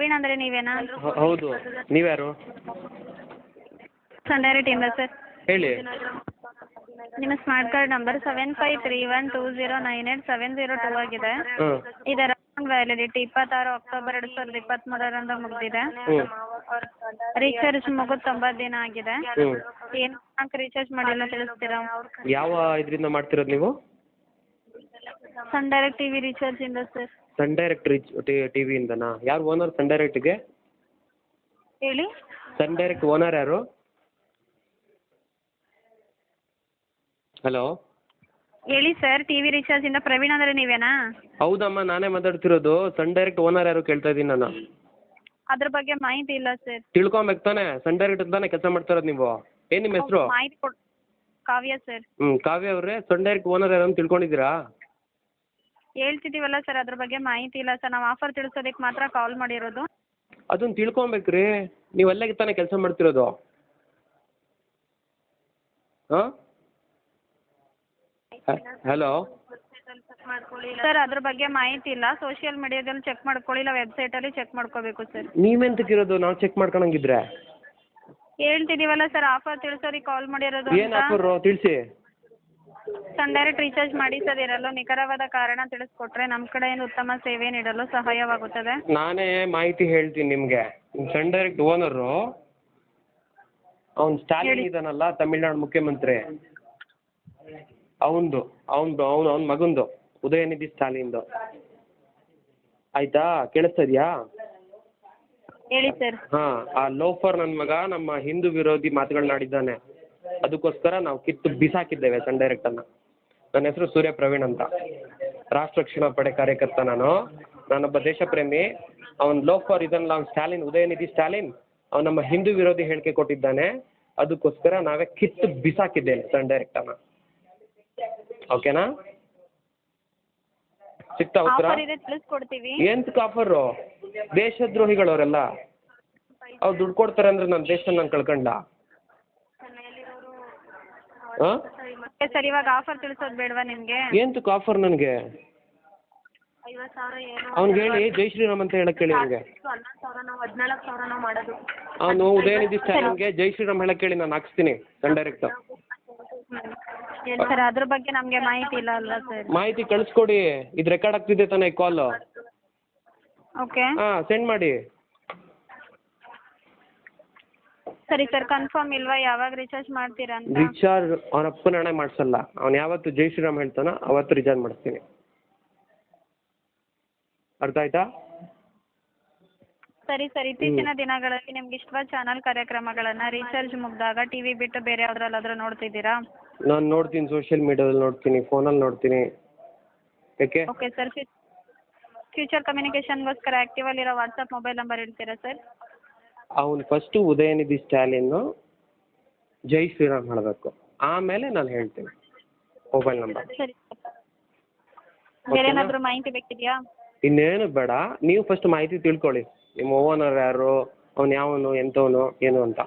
ಪ್ರವೀಣ್ ಅಂದರೆ ನೀವೇನಾ? ಹೌದು. ನೀವ್ಯಾರು? ಡೈರೆಕ್ಟಿಂದ ಸರ್. ಹೇಳಿ. ನಿಮ್ಮ smart card number seven five three one two zero nine eight seven zero two ಆಗಿದೆ. ಇದರ ವ್ಯಾಲಿಡಿಟಿ ಇಪ್ಪತ್ತಾರು ಅಕ್ಟೋಬರ್ ಎರಡು ಸಾವಿರದ ಇಪ್ಪತ್ತ್ಮೂರರಂದು ಮುಗಿದಿದೆ. ಹ್ಞೂ ರೀಚಾರ್ಜ್ ಮುಗಿದು ತೊಂಬತ್ತು ದಿನ ಆಗಿದೆ. ಹ್ಞೂ ಏನು ರೀಚಾರ್ಜ್ ಮಾಡಿಲ್ಲ ತಿಳಿಸ್ತೀರಾ? ಯಾವ ಇದರಿಂದ ಮಾಡ್ತಿರೋದು ನೀವು? ಸನ್ ಡೈರೆಕ್ಟ್ ಟಿ ವಿ ರೀಚಾರ್ಜಿಂದ ಸರ್. ಸನ್ ಡೈರೆಕ್ಟ್ ರಿಚ್ ಟಿ ವಿಯಿಂದನಾ ಯಾರು ಓನರ್ ಸನ್ ಡೈರೆಕ್ಟ್ಗೆ ಹೇಳಿ. ಸನ್ ಡೈರೆಕ್ಟ್ ಓನರ್ ಯಾರು? ಹಲೋ ಹೇಳಿ ಸರ್ ಟಿ ವಿ ರೀಚಾರ್ಜಿಂದ ಪ್ರವೀಣ್ ಅಂದ್ರೆ ನೀವೇನಾ? ಹೌದಮ್ಮ ನಾನೇ ಮಾತಾಡ್ತಿರೋದು. ಸನ್ ಡೈರೆಕ್ಟ್ ಓನರ್ ಯಾರು ಕೇಳ್ತಾ ಇದ್ದೀನಿ ನಾನು. ಅದ್ರ ಬಗ್ಗೆ ಮಾಹಿತಿ ಇಲ್ಲ ಸರ್ ತಿಳ್ಕೊಬೇಕು ತಾನೆ. ಸನ್ ಡೈರೆಕ್ಟ್ ತಾನೇ ಕೆಲಸ ಮಾಡ್ತಿರೋದು ನೀವು. ಏನು ನಿಮ್ಮ ಹೆಸರು? ಮಾಹಿತಿ ಕೊಡ್ ಕಾವ್ಯ ಸರ್ ಹ್ಞೂ ಕಾವ್ಯ ಅವರೇ ಸನ್ ಡೈರೆಕ್ಟ್ ಓನರ್ ಯಾರು ಅಂತ ತಿಳ್ಕೊಂಡಿದ್ದೀರಾ? ಹೇಳ್ತಿದ್ದೀವಲ್ಲ ಸರ್ ಅದ್ರ ಬಗ್ಗೆ ಮಾಹಿತಿ ಇಲ್ಲ ಸರ್ ನಾವು ಆಫರ್ ತಿಳಿಸೋದಕ್ಕೆ ಮಾತ್ರ ಕಾಲ್ ಮಾಡಿರೋದು. ಅದನ್ನ ತಿಳ್ಕೊಬೇಕು ರೀ ನೀವು ಅಲ್ಲೇ ತಾನೇ ಕೆಲಸ ಮಾಡ್ತಿರೋದು. ಹಾಂ? ಹಲೋ? ಸರ್ ಅದ್ರ ಬಗ್ಗೆ ಮಾಹಿತಿ ಇಲ್ಲ. ಸೋಷಿಯಲ್ ಮೀಡಿಯಾದಲ್ಲಿ ಚೆಕ್ ಮಾಡ್ಕೊಳ್ಳಿ ಇಲ್ಲ ವೆಬ್ಸೈಟಲ್ಲಿ ಚೆಕ್ ಮಾಡ್ಕೋಬೇಕು ಸರ್. ನೀವೆಂತಕ್ಕಿರೋದು ನಾವು ಚೆಕ್ ಮಾಡ್ಕೊಳಂಗಿದ್ರೆ. ಹೇಳ್ತಿದ್ದೀವಲ್ಲ ಸರ್ ಆಫರ್ ತಿಳಿಸೋರಿಗೆ ಕಾಲ್ ಮಾಡಿರೋದು ಏನು ಅಂತ ಆಫರು ತಿಳಿಸಿ. ಸನ್ ಡೈರೆಕ್ಟ್ ರೀಚಾರ್ಜ್ ಮಾಡಿಸದಿರಲು ನಿಖರವಾದ ಕಾರಣ ತಿಳಿಸ್ಕೊಟ್ರೆ ನಮ್ಮ ಏನು ಉತ್ತಮ ಸೇವೆ ನೀಡಲು ಸಹಾಯವಾಗುತ್ತದೆ? ನಾನೇ ಮಾಹಿತಿ ಹೇಳ್ತೀನಿ ನಿಮಗೆ. ಸನ್ ಡೈರೆಕ್ಟ್ ಓನರು ಅವ್ನು ಸ್ಟಾಲಿನ್ ಇದಾನಲ್ಲ ತಮಿಳ್ನಾಡು ಮುಖ್ಯಮಂತ್ರಿ. ಅವನದು ಅವನದು ಅವನು ಅವ್ನ ಮಗಂದು ಉದಯನಿಧಿ ಸ್ಟಾಲಿನ್ದು ಆಯ್ತಾ? ಕೇಳಿಸ್ತಾ ಇದೆಯಾ? ಹೇಳಿ ಸರ್. ಹಾಂ ಆ ಲೋಫರ್ ನನ್ನ ಮಗ ನಮ್ಮ ಹಿಂದೂ ವಿರೋಧಿ ಮಾತುಗಳನ್ನಾಡಿದ್ದಾನೆ. ಅದಕ್ಕೋಸ್ಕರ ನಾವು ಕಿತ್ತು ಬಿಸಾಕಿದ್ದೇವೆ ಸನ್ ಡೈರೆಕ್ಟನ್ನು ನನ್ನ ಹೆಸರು ಸೂರ್ಯ ಪ್ರವೀಣ್ ಅಂತ. ರಾಷ್ಟ್ರ ರಕ್ಷಣಾ ಪಡೆ ಕಾರ್ಯಕರ್ತ ನಾನು. ನಾನೊಬ್ಬ ದೇಶಪ್ರೇಮಿ. ಅವನು ಲೋಫರ್ ಇದನ್ನಲ್ಲ ಅವ್ನು ಸ್ಟಾಲಿನ್ ಉದಯನಿಧಿ ಸ್ಟಾಲಿನ್. ಅವ್ನು ನಮ್ಮ ಹಿಂದೂ ವಿರೋಧಿ ಹೇಳಿಕೆ ಕೊಟ್ಟಿದ್ದಾನೆ. ಅದಕ್ಕೋಸ್ಕರ ನಾವೇ ಕಿತ್ತು ಬಿಸಾಕಿದ್ದೇನೆ ಸನ್ ಡೈರೆಕ್ಟನ್ನು ಓಕೆನಾ ಸಿಗ್ತಾ ಉತ್ತರ? ಎಂತಕ್ಕೆ ಆಫರು ದೇಶದ್ರೋಹಿಗಳವರೆಲ್ಲ. ಅವ್ರು ದುಡ್ಡು ಕೊಡ್ತಾರೆ ಅಂದ್ರೆ ನನ್ನ ದೇಶ ನಾನು ಕಳ್ಕೊಂಡ ಹಾಂ ಮತ್ತೆ ಸರ್ ಇವಾಗ ಆಫರ್ ತಿಳಿಸೋದು ಬೇಡವಾ ನಿಮಗೆ? ಎಂತಕ್ಕೆ ಆಫರ್ ನನಗೆ? ಅವ್ನಿಗೆ ಹೇಳಿ ಜೈ ಶ್ರೀರಾಮ್ ಅಂತ ಹೇಳಕ್ಕೆ ಹೇಳಿ ಮಾಡೋದು. ಅವನು ಉದಯನಿಧಿ ಸ್ಟಾಲಿನ್ಗೆ ಜೈ ಶ್ರೀರಾಮ್ ಹೇಳಕ್ಕೆ ಹೇಳಿ ನಾನು ಹಾಕ್ಸ್ತೀನಿ ಸನ್ ಡೈರೆಕ್ಟ್ ಸರ್ ಅದ್ರ ಬಗ್ಗೆ ನಮಗೆ ಮಾಹಿತಿ ಇಲ್ಲ ಅಲ್ವಾ ಸರ್? ಮಾಹಿತಿ ಕಳಿಸ್ಕೊಡಿ ಇದು ರೆಕಾರ್ಡ್ ಆಗ್ತಿದೆ ತಾನೇ ಕಾಲ್ ಓಕೆ ಹಾಂ ಸೆಂಡ್ ಮಾಡಿ. ಸರಿ ಸರ್ ಕನ್ಫರ್ಮ್ ಇಲ್ವಾ? ಯಾವಾಗ ರೀಚಾರ್ಜ್ ಮಾಡ್ತೀರಾ ಅಂತ? ರಿಚಾರ್ಜ್ ಅವನ ಅಪ್ಪನ ಹಣೆ ಮಾಡಿಸಲ್ಲ. ಅವ್ನು ಯಾವತ್ತು ಜೈ ಶ್ರೀರಾಮ್ ಹೇಳ್ತಾನೋ ಅವತ್ತು ರಿಚಾರ್ಜ್ ಮಾಡಿಸ್ತೀನಿ. ಅರ್ಥ ಆಯ್ತಾ? ಸರಿ ಸರ್ ಇತ್ತೀಚಿನ ದಿನಗಳಲ್ಲಿ ನಿಮ್ಗೆ ಇಷ್ಟವಾದ ಚಾನಲ್ ಕಾರ್ಯಕ್ರಮಗಳನ್ನು ರೀಚಾರ್ಜ್ ಮುಗ್ದಾಗ ಟಿವಿ ಬಿಟ್ಟು ಬೇರೆ ಯಾವ್ದ್ರಲ್ಲಾದ್ರೂ ನೋಡ್ತಿದ್ದೀರಾ? ನಾನು ನೋಡ್ತೀನಿ ಸೋಷಿಯಲ್ ಮೀಡಿಯಾದಲ್ಲಿ ನೋಡ್ತೀನಿ ಫೋನಲ್ಲಿ ನೋಡ್ತೀನಿ. ಓಕೆ ಓಕೆ ಸರ್ ಫ್ಯೂಚರ್ ಕಮ್ಯುನಿಕೇಶನ್ಗೋಸ್ಕರ ಆಕ್ಟಿವ್ ಅಲ್ಲಿರೋ ವಾಟ್ಸಪ್ ಮೊಬೈಲ್ ನಂಬರ್ ಹೇಳ್ತೀರಾ ಸರ್ ಅವನು ಫಸ್ಟು ಉದಯನಿಧಿ ಸ್ಟಾಲಿನ್ ಜೈ ಶ್ರೀರಾಮ್ ಹೇಳಬೇಕು. ಆಮೇಲೆ ನಾನು ಹೇಳ್ತೀನಿ ಮೊಬೈಲ್ ನಂಬರ್ ಸರಿ ಬೇರೆ ಮಾಹಿತಿ ಬೇಕಿದೆಯಾ? ಇನ್ನೇನು ಬೇಡ. ನೀವು ಫಸ್ಟ್ ಮಾಹಿತಿ ತಿಳ್ಕೊಳ್ಳಿ. ನಿಮ್ಮ ಓನರ್ ಯಾರು ಅವ್ನು ಯಾವನು ಎಂಥವನು ಏನು ಅಂತ.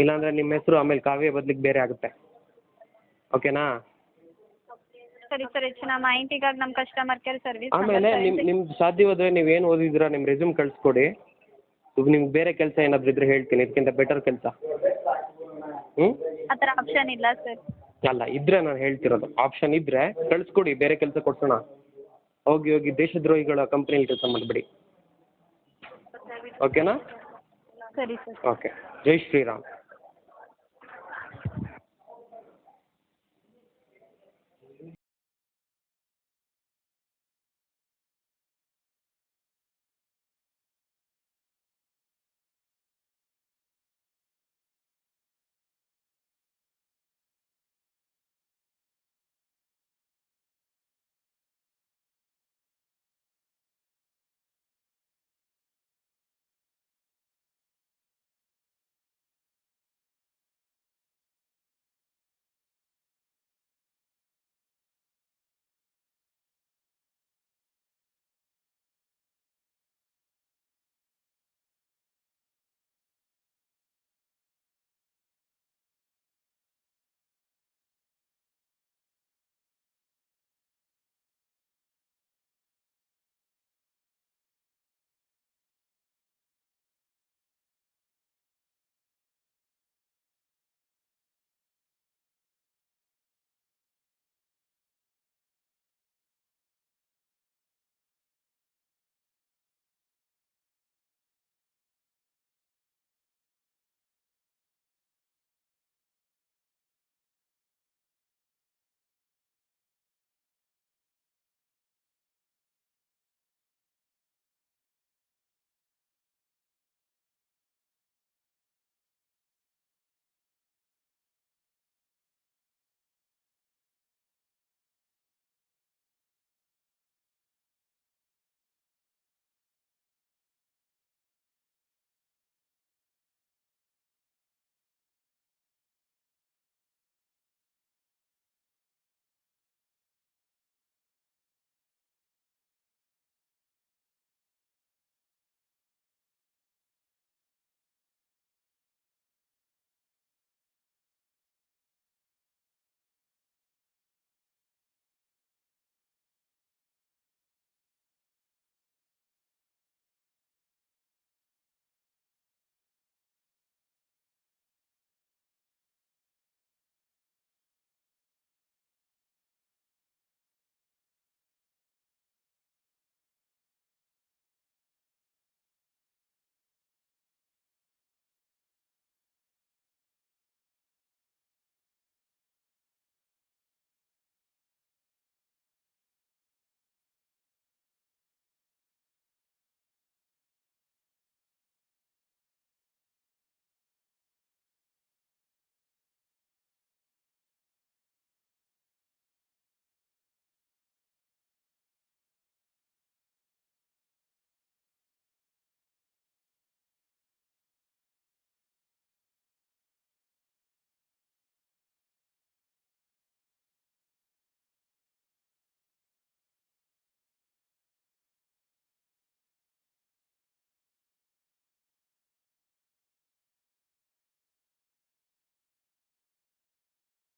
ಇಲ್ಲಾಂದ್ರೆ ನಿಮ್ಮ ಹೆಸರು ಆಮೇಲೆ ಕಾವ್ಯ ಬದ್ಲಿಗೆ ಬೇರೆ ಆಗುತ್ತೆ. ಓಕೆನಾ ಸರಿ ಸರ್. ಹೆಚ್ಚಿನ ಮಾಹಿತಿಗಾಗಿ ನಮ್ಮ ಕಸ್ಟಮರ್ ಕೇರ್ ಸರ್ವಿಸ್ ಆಮೇಲೆ ನಿಮ್ಮ ನಿಮ್ದು ಸಾಧ್ಯವಾದರೆ ನೀವೇನು ಓದಿದ್ದೀರಾ ನಿಮ್ಮ ರೆಸ್ಯೂಮ್ ಕಳಿಸ್ಕೊಡಿ. ನಿಮ್ಗೆ ಬೇರೆ ಕೆಲಸ ಏನಾದರೂ ಇದ್ರೆ ಹೇಳ್ತೀನಿ ಇದಕ್ಕಿಂತ ಬೆಟರ್ ಕೆಲಸ. ಹ್ಞೂ ಆ ಥರ ಆಪ್ಷನ್ ಇಲ್ಲ ಸರ್ ಅಲ್ಲ ಇದ್ರೆ ನಾನು ಹೇಳ್ತಿರೋದು. ಆಪ್ಷನ್ ಇದ್ರೆ ಕಳಿಸ್ಕೊಡಿ ಬೇರೆ ಕೆಲಸ ಕೊಡ್ಸೋಣ. ಹೋಗಿ ಹೋಗಿ ದೇಶದ್ರೋಹಿಗಳ ಕಂಪ್ನಿಯಲ್ಲಿ ಕೆಲಸ ಮಾಡಿಬಿಡಿ. ಓಕೆನಾ ಸರಿ ಸರ್ ಓಕೆ ಜೈ ಶ್ರೀರಾಮ್.